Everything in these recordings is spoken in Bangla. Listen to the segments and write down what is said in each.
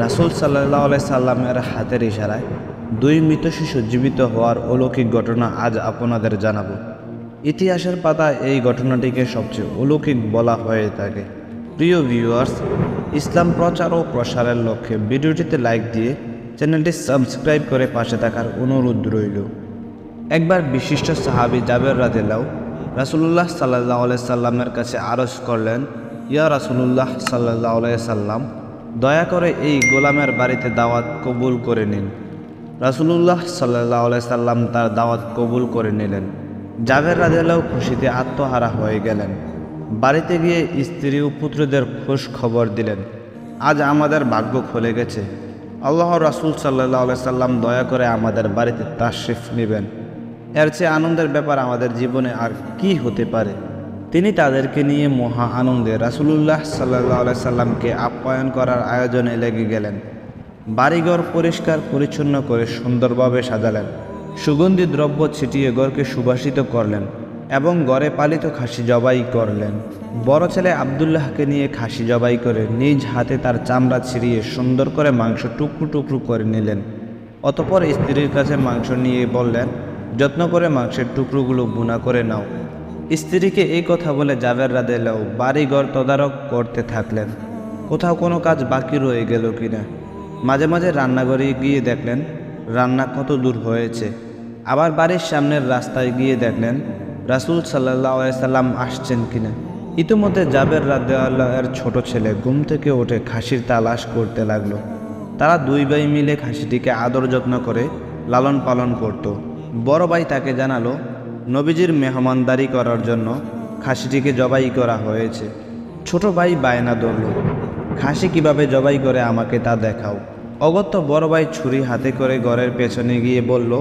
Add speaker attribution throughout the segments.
Speaker 1: রাসুল সাল্লাহ সাল্লামের হাতের ইশারায় দুই মৃত শিশু জীবিত হওয়ার অলৌকিক ঘটনা আজ আপনাদের জানাব। ইতিহাসের পাতায় এই ঘটনাটিকে সবচেয়ে অলৌকিক বলা হয়ে থাকে। প্রিয় ভিউয়ার্স ইসলাম প্রচার ও প্রসারের লক্ষ্যে ভিডিওটিতে লাইক দিয়ে চ্যানেলটি সাবস্ক্রাইব করে পাশে থাকার অনুরোধ রইল। একবার বিশিষ্ট সাহাবি জাবের রাদিল্লাহ রাসুলুল্লাহ সাল্লাহ সাল্লামের কাছে আরজ করলেন, ইয়া রাসুলুল্লাহ সাল্লাহ সাল্লাম দয়া করে এই গোলামের বাড়িতে দাওয়াত কবুল করে নিন। রাসুলুল্লাহ সাল্লাহ সাল্লাম তার দাওয়াত কবুল করে নিলেন। জাবের রাদিল্লাহ খুশিতে আত্মহারা হয়ে গেলেন। বাড়িতে গিয়ে স্ত্রী ও পুত্রদের খোঁজ খবর দিলেন। আজ আমাদের ভাগ্য খুলে গেছে। আল্লাহ রাসুল সাল্লাহ সাল্লাম দয়া করে আমাদের বাড়িতে তাশরিফ নেবেন। এর চেয়ে আনন্দের ব্যাপার আমাদের জীবনে আর কি হতে পারে? তিনি তাদেরকে নিয়ে মহা আনন্দে রাসুলুল্লাহ সাল্লাহ সাল্লামকে আপ্যায়ন করার আয়োজনে লেগে গেলেন। বাড়িঘর পরিষ্কার, পরিচ্ছন্ন করে সুন্দরভাবে সাজালেন। সুগন্ধি দ্রব্য ছিটিয়ে ঘরকে সুবাসিত করলেন এবং গড়ে পালিত খাসি জবাই করলেন। বড় ছেলে আবদুল্লাহকে নিয়ে খাসি জবাই করে নিজ হাতে তার চামড়া ছিঁড়িয়ে সুন্দর করে মাংস টুকরো টুকরো করে নিলেন। অতপর স্ত্রীর কাছে মাংস নিয়ে বললেন, যত্ন করে মাংসের টুকরোগুলো বুনা করে নাও। স্ত্রীকে এই কথা বলে জাবের রাদেলাও বাড়িঘর তদারক করতে থাকলেন। কোথাও কোনো কাজ বাকি রয়ে গেল কিনা? মাঝে মাঝে রান্নাঘরে গিয়ে দেখলেন, রান্না কত দূর হয়েছে। আবার বাড়ির সামনের রাস্তায় গিয়ে দেখলেন, রাসুল সাল্লাহ সাল্লাম আসছেন কিনা। ইতিমধ্যে জাবের রাদেয়াল্লাহের ছোট ছেলে ঘুম থেকে উঠে খাসির তালাশ করতে লাগল। তারা দুই ভাই মিলে খাসিটিকে আদর যত্ন করে লালন পালন করত। বড় ভাই তাকে জানালো নবীজির মেহমানদারি করার জন্য খাসিটিকে জবাই করা হয়েছে। ছোট ভাই বায়না ধরল, খাসি কীভাবে জবাই করে আমাকে তা দেখাও? অগত্য বড় ভাই ছুরি হাতে করে ঘরের পেছনে গিয়ে বলল,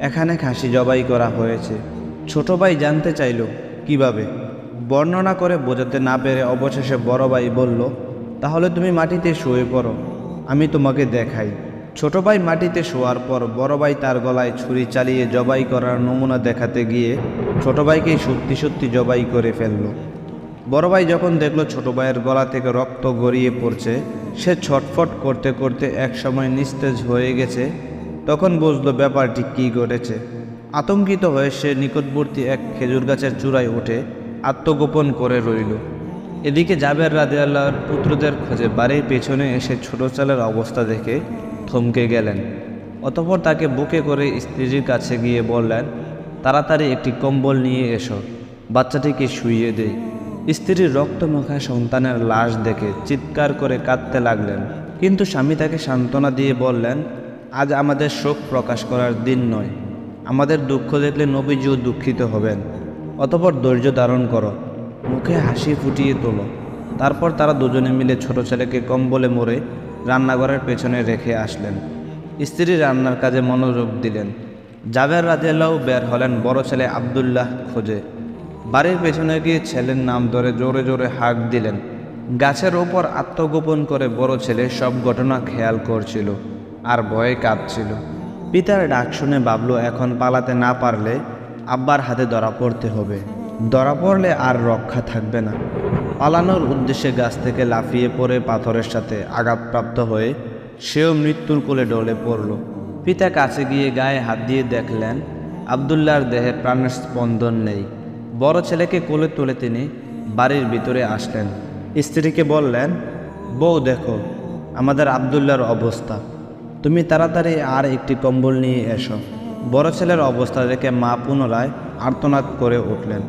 Speaker 1: এখানে খাসি জবাই করা হয়েছে। ছোট ভাই জানতে চাইল, কীভাবে? বর্ণনা করে বোঝাতে না পেরে অবশেষে বড় ভাই বলল, তাহলে তুমি মাটিতে শুয়ে পড়ো, আমি তোমাকে দেখাই। ছোট ভাই মাটিতে শোয়ার পর বড় ভাই তার গলায় ছুরি চালিয়ে জবাই করার নমুনা দেখাতে গিয়ে ছোট ভাইকে সত্যি সত্যি জবাই করে ফেলল। বড় ভাই যখন দেখল ছোট ভাইয়ের গলা থেকে রক্ত গড়িয়ে পড়ছে, সে ছটফট করতে করতে একসময় নিস্তেজ হয়ে গেছে। তখন বুঝলো ব্যাপারটি কী ঘটেছে। আতঙ্কিত হয়ে সে নিকটবর্তী এক খেজুর গাছের চূড়ায় উঠে আত্মগোপন করে রইল। এদিকে জাবের রাদে আল্লাহর পুত্রদের খোঁজে বাড়ির পেছনে এসে ছোট চালের অবস্থা দেখে থমকে গেলেন। অতপর তাকে বুকে করে স্ত্রীর কাছে গিয়ে বললেন, তাড়াতাড়ি একটি কম্বল নিয়ে এসো, বাচ্চাটিকে শুইয়ে দেই। স্ত্রীর রক্তমাখা সন্তানের লাশ দেখে চিৎকার করে কাঁদতে লাগলেন। কিন্তু স্বামী তাকে সান্ত্বনা দিয়ে বললেন, আজ আমাদের শোক প্রকাশ করার দিন নয়। আমাদের দুঃখ দেখলে নবীজিও দুঃখিত হবেন। অতপর ধৈর্য ধারণ করো, মুখে হাসি ফুটিয়ে তোলো। তারপর তারা দুজনে মিলে ছোট ছেলেকে কম্বলে মরে রান্নাঘরের পেছনে রেখে আসলেন। স্ত্রী রান্নার কাজে মনোযোগ দিলেন। জাভের রাজেলাও বের হলেন বড় ছেলে আবদুল্লাহ খোঁজে। বাড়ির পেছনে গিয়ে ছেলের নাম ধরে জোরে জোরে হাঁক দিলেন। গাছের ওপর আত্মগোপন করে বড় ছেলে সব ঘটনা খেয়াল করছিল আর ভয়ে কাঁদছিল। পিতার ডাক শুনে বাবলু এখন পালাতে না পারলে আব্বার হাতে ধরা পড়তে হবে। ধরা পড়লে আর রক্ষা থাকবে না। পালানোর উদ্দেশ্যে গাছ থেকে লাফিয়ে পড়ে পাথরের সাথে আঘাতপ্রাপ্ত হয়ে সেও মৃত্যুর কোলে ডলে পড়ল। পিতা কাছে গিয়ে গায়ে হাত দিয়ে দেখলেন, আবদুল্লাহর দেহে প্রাণের স্পন্দন নেই। বড় ছেলেকে কোলে তুলে তিনি বাড়ির ভিতরে আসলেন। স্ত্রীকে বললেন, বউ দেখো, আমাদের আবদুল্লাহর অবস্থা। তুমি তাড়াতাড়ি আর একটি কম্বল নিয়ে এসো। বড় ছেলের অবস্থা দেখে মা পুনরায় আর্তনাদ করে উঠলেন।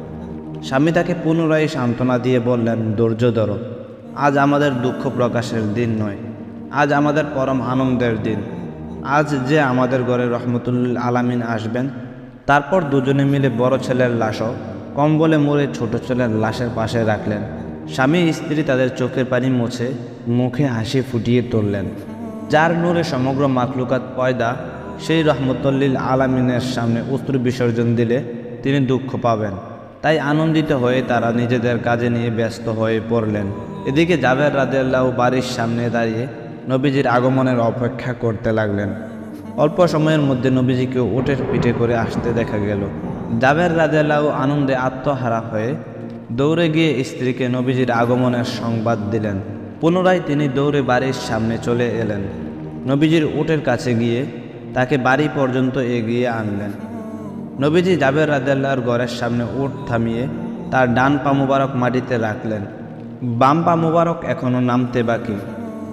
Speaker 1: স্বামী তাকে পুনরায় সান্ত্বনা দিয়ে বললেন, ধৈর্য ধরো। আজ আমাদের দুঃখ প্রকাশের দিন নয়। আজ আমাদের পরম আনন্দের দিন। আজ যে আমাদের ঘরে রহমতুল্লিল আলামিন আসবেন, তারপর দুজনে মিলে বড় ছেলের লাশও কম্বলে মরে ছোট ছেলের লাশের পাশে রাখলেন। স্বামী স্ত্রী তাদের চোখের পানি মুছে মুখে হাসি ফুটিয়ে তুললেন। যার নূরে সমগ্র মাকলুকাত পয়দা, সেই রহমতুল্লিল আলামিনের সামনে অস্ত্র বিসর্জন দিলে তিনি দুঃখ পাবেন। তাই আনন্দিত হয়ে তারা নিজেদের কাজে নিয়ে ব্যস্ত হয়ে পড়লেন। এদিকে জাবের রাদেল্লাহ বাড়ির সামনে দাঁড়িয়ে নবীজির আগমনের অপেক্ষা করতে লাগলেন। অল্প সময়ের মধ্যে নবীজিকে ওটের পিঠে করে আসতে দেখা গেল। জাবের রাদেল্লাহ আনন্দে আত্মহারা হয়ে দৌড়ে গিয়ে স্ত্রীকে নবীজির আগমনের সংবাদ দিলেন। পুনরায় তিনি দৌড়ে বাড়ির সামনে চলে এলেন। নবীজির উটের কাছে গিয়ে তাকে বাড়ি পর্যন্ত এগিয়ে আনলেন। নবীজি জাবের রাজাল্লাহর ঘরের সামনে উট থামিয়ে তার ডান পা মুবারক মাটিতে রাখলেন, বাম পা মুবারক এখনও নামতে বাকি।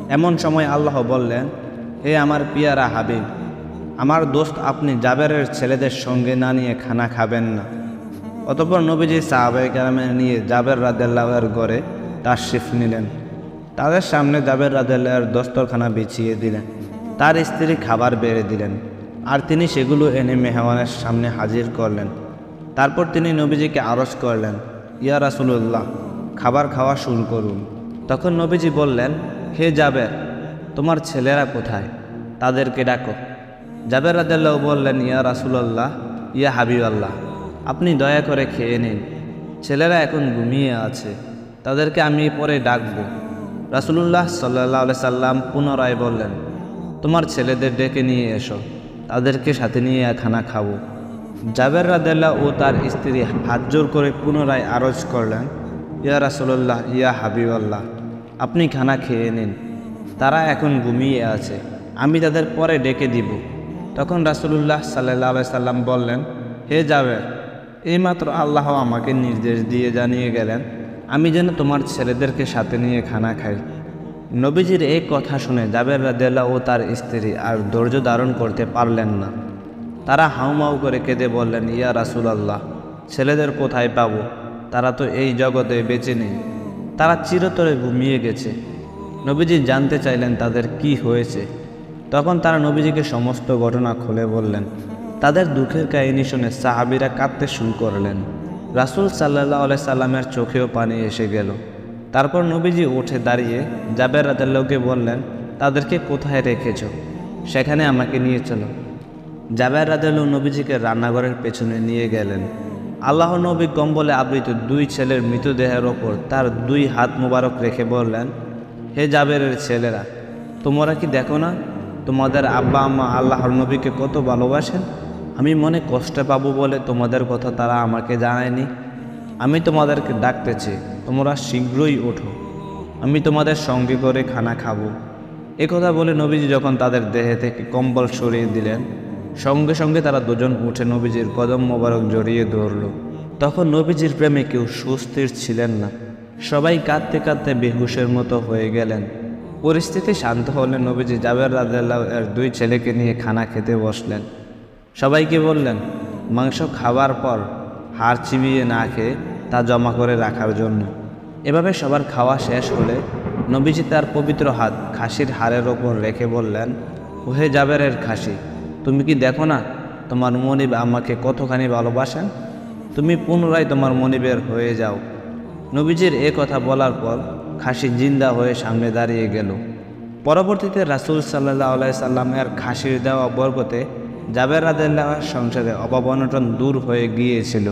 Speaker 1: এমন সময় আল্লাহ বললেন, হে আমার পিয়ারা হাবিব, আমার দোস্ত আপনি জাবেরের ছেলেদের সঙ্গে না নিয়ে খানা খাবেন না। অতপর নবীজি সাহাবাই কেরামে নিয়ে জাবের রাদেল্লাহের ঘরে তার শিফ নিলেন। তাদের সামনে জাবের রাদেল্লাহের দস্তরখানা বিছিয়ে দিলেন। তার স্ত্রী খাবার বেড়ে দিলেন। আর তিনি সেগুলো এনে মেহমানের সামনে হাজির করলেন। তারপর তিনি নবীজিকে আরজ করলেন, ইয়া রাসুলুল্লাহ, খাবার খাওয়া শুরু করুন। তখন নবীজি বললেন, হে জাবের, তোমার ছেলেরা কোথায়? তাদেরকে ডাকো। জাবের রাদেল্লাহ বললেন, ইয়া রাসুলাল্লাহ, ইয়া হাবিব আল্লাহ আপনি দয়া করে খেয়ে নিন। ছেলেরা এখন ঘুমিয়ে আছে, তাদেরকে আমি পরে ডাকবো। রাসুলুল্লাহ সাল্লাহ সাল্লাম পুনরায় বললেন, তোমার ছেলেদের ডেকে নিয়ে এসো। তাদেরকে সাথে নিয়ে খানা খাব। জাবের রাদেল্লাহ ও তার স্ত্রী হাত জোর করে পুনরায় আরজ করলেন, ইয়া রাসুল্লাহ ইয়া হাবিব আল্লাহ আপনি খানা খেয়ে নিন। তারা এখন ঘুমিয়ে আছে, আমি তাদের পরে ডেকে দিব। তখন রাসুলুল্লাহ সাল্লাহ সাল্লাম বললেন, হে জাবের, এইমাত্র আল্লাহ আমাকে নির্দেশ দিয়ে জানিয়ে গেলেন, আমি যেন তোমার ছেলেদেরকে সাথে নিয়ে খানা খাই। নবীজির এই কথা শুনে জাবের রাদেল্লা ও তার স্ত্রী আর ধৈর্য ধারণ করতে পারলেন না। তারা হাউমাউ করে কেঁদে বললেন, ইয়া রাসুল আল্লাহ ছেলেদের কোথায় পাবো? তারা তো এই জগতে বেঁচে নেই। তারা চিরতরে ঘুমিয়ে গেছে। নবীজি জানতে চাইলেন তাদের কি হয়েছে। তখন তারা নবীজিকে সমস্ত ঘটনা খুলে বললেন। তাদের দুঃখের কাহিনী শুনে সাহাবিরা কাঁদতে শুরু করলেন। রাসুল সাল্লাহ আলাই সাল্লামের চোখেও পানি এসে গেল। তারপর নবীজি উঠে দাঁড়িয়ে জাবের রাজাল্লাহকে বললেন, তাদেরকে কোথায় রেখেছ? সেখানে আমাকে নিয়ে চলো। জাবের রাজাল্লাহ নবীজিকে রান্নাঘরের পেছনে নিয়ে গেলেন। আল্লাহ নবী কম্বলে আবৃত দুই ছেলের মৃতদেহের ওপর তার দুই হাত মোবারক রেখে বললেন, হে জাবেরের ছেলেরা, তোমরা কি দেখো না, তোমাদের আব্বা আম্মা আল্লাহর নবীকে কত ভালোবাসেন? আমি মনে কষ্ট পাবো বলে তোমাদের কথা তারা আমাকে জানায়নি। আমি তোমাদেরকে ডাকতেছি। তোমরা শীঘ্রই ওঠো। আমি তোমাদের সঙ্গে করে খানা খাব। এ কথা বলে নবীজি যখন তাদের দেহে থেকে কম্বল সরিয়ে দিলেন, সঙ্গে সঙ্গে তারা দুজন উঠে নবীজির কদম মোবারক জড়িয়ে ধরল। তখন নবীজির প্রেমে কেউ সুস্থির ছিলেন না। সবাই কাঁদতে কাঁদতে বেহুশের মতো হয়ে গেলেন। পরিস্থিতি শান্ত হলে নবীজি জাবের রাজাল্লাহ এর দুই ছেলেকে নিয়ে খানা খেতে বসলেন। সবাইকে বললেন, মাংস খাবার পর হাড় চিবিয়ে না খেয়ে তা জমা করে রাখার জন্য। এভাবে সবার খাওয়া শেষ হলে নবীজি তার পবিত্র হাত খাসির হাড়ের ওপর রেখে বললেন, ওহে জাবেরের খাসি, তুমি কি দেখো না তোমার মনিব আমাকে কতখানি ভালোবাসেন? তুমি পুনরায় তোমার মনিবের হয়ে যাও। নবীজির এ কথা বলার পর খাসি জিন্দা হয়ে সামনে দাঁড়িয়ে গেল। পরবর্তীতে রাসুল সাল্লাহ আলাই সাল্লামের খাসির দেওয়া বরকতে জাবের রাদেল্লাহর সংসারে অভাব অনটন দূর হয়ে গিয়েছিল।